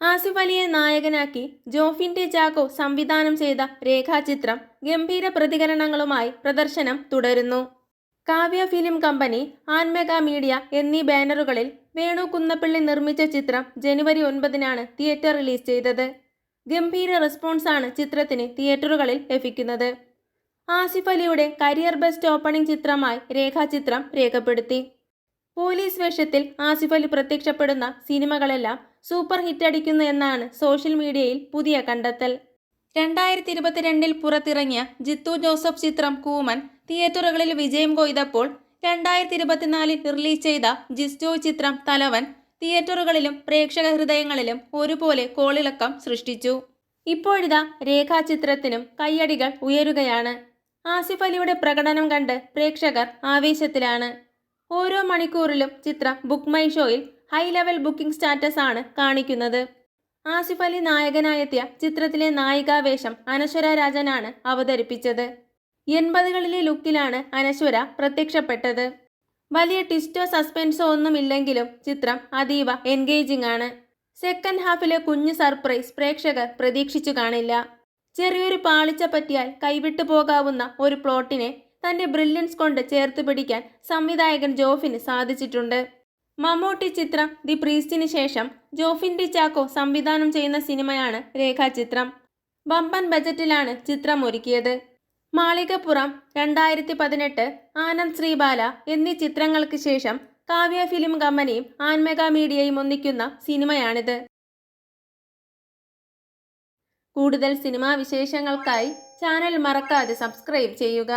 ആസിഫ് അലിയെ നായകനാക്കി ജോഫിന്റെ ജാക്കോ സംവിധാനം ചെയ്ത രേഖാചിത്രം ഗംഭീര പ്രതികരണങ്ങളുമായി പ്രദർശനം തുടരുന്നു. Kavya film company Anmega media എന്നീ ബാനറുകളിൽ വേണു കുന്നപ്പള്ളി നിർമ്മിച്ച ചിത്രം ജനുവരി ഒൻപതിനാണ് തിയേറ്റർ റിലീസ് ചെയ്തത്. ഗംഭീര റെസ്പോൺസാണ് ചിത്രത്തിന് തിയേറ്ററുകളിൽ ലഭിക്കുന്നത്. ആസിഫ് അലിയുടെ കരിയർ ബെസ്റ്റ് ഓപ്പണിംഗ് ചിത്രമായി രേഖാചിത്രം രേഖപ്പെടുത്തി. പോലീസ് വേഷത്തിൽ ആസിഫ് അലി പ്രത്യക്ഷപ്പെടുന്ന സിനിമകളെല്ലാം സൂപ്പർ ഹിറ്റ് അടിക്കുന്നു എന്നാണ് സോഷ്യൽ മീഡിയയിൽ പുതിയ കണ്ടെത്തൽ. രണ്ടായിരത്തി ഇരുപത്തിരണ്ടിൽ പുറത്തിറങ്ങിയ ജിത്തു ജോസഫ് ചിത്രം കൂമൻ തിയേറ്ററുകളിൽ വിജയം കൊയ്തപ്പോൾ രണ്ടായിരത്തി ഇരുപത്തിനാലിൽ റിലീസ് ചെയ്ത ജിസ്റ്റോ ചിത്രം തലവൻ തിയേറ്ററുകളിലും പ്രേക്ഷക ഹൃദയങ്ങളിലും ഒരുപോലെ കോളിളക്കം സൃഷ്ടിച്ചു. ഇപ്പോഴിതാ രേഖാചിത്രത്തിനും കയ്യടികൾ ഉയരുകയാണ്. ആസിഫ് അലിയുടെ പ്രകടനം കണ്ട് പ്രേക്ഷകർ ആവേശത്തിലാണ്. ഓരോ മണിക്കൂറിലും ചിത്രം ബുക്ക് മൈ ഷോയിൽ ഹൈ ലെവൽ ബുക്കിംഗ് സ്റ്റാറ്റസ് ആണ് കാണിക്കുന്നത്. ആസിഫ് അലി നായകനായെത്തിയ ചിത്രത്തിലെ നായികാവേഷം അനശ്വര രാജനാണ് അവതരിപ്പിച്ചത്. എൺപതുകളിലെ ലുക്കിലാണ് അനശ്വര പ്രത്യക്ഷപ്പെട്ടത്. വലിയ ട്വിസ്റ്റോ സസ്പെൻസോ ഒന്നുമില്ലെങ്കിലും ചിത്രം അതീവ എൻഗേജിംഗ് ആണ്. സെക്കൻഡ് ഹാഫിലെ കുഞ്ഞു സർപ്രൈസ് പ്രേക്ഷകർ പ്രതീക്ഷിച്ചു കാണില്ല. ചെറിയൊരു പാളിച്ച പറ്റിയാൽ കൈവിട്ടു പോകാവുന്ന ഒരു പ്ലോട്ടിനെ തന്റെ ബ്രില്യൻസ് കൊണ്ട് ചേർത്ത് പിടിക്കാൻ സംവിധായകൻ ജോഫിന് സാധിച്ചിട്ടുണ്ട്. മമ്മൂട്ടി ചിത്രം ദി പ്രീസ്റ്റിന് ശേഷം ജോഫിൻ ഡി ചാക്കോ സംവിധാനം ചെയ്യുന്ന സിനിമയാണ് രേഖാചിത്രം. ബമ്പൻ ബജറ്റിലാണ് ചിത്രം ഒരുക്കിയത്. മാളികപ്പുറം രണ്ടായിരത്തി പതിനെട്ട് ആനന്ദ് ശ്രീബാല എന്നീ ചിത്രങ്ങൾക്ക് ശേഷം കാവ്യ ഫിലിം കമ്പനിയും ആൻമെഗ മീഡിയയും ഒന്നിക്കുന്ന സിനിമയാണിത്. കൂടുതൽ സിനിമാ വിശേഷങ്ങൾക്കായി ചാനൽ മറക്കാതെ സബ്സ്ക്രൈബ് ചെയ്യുക.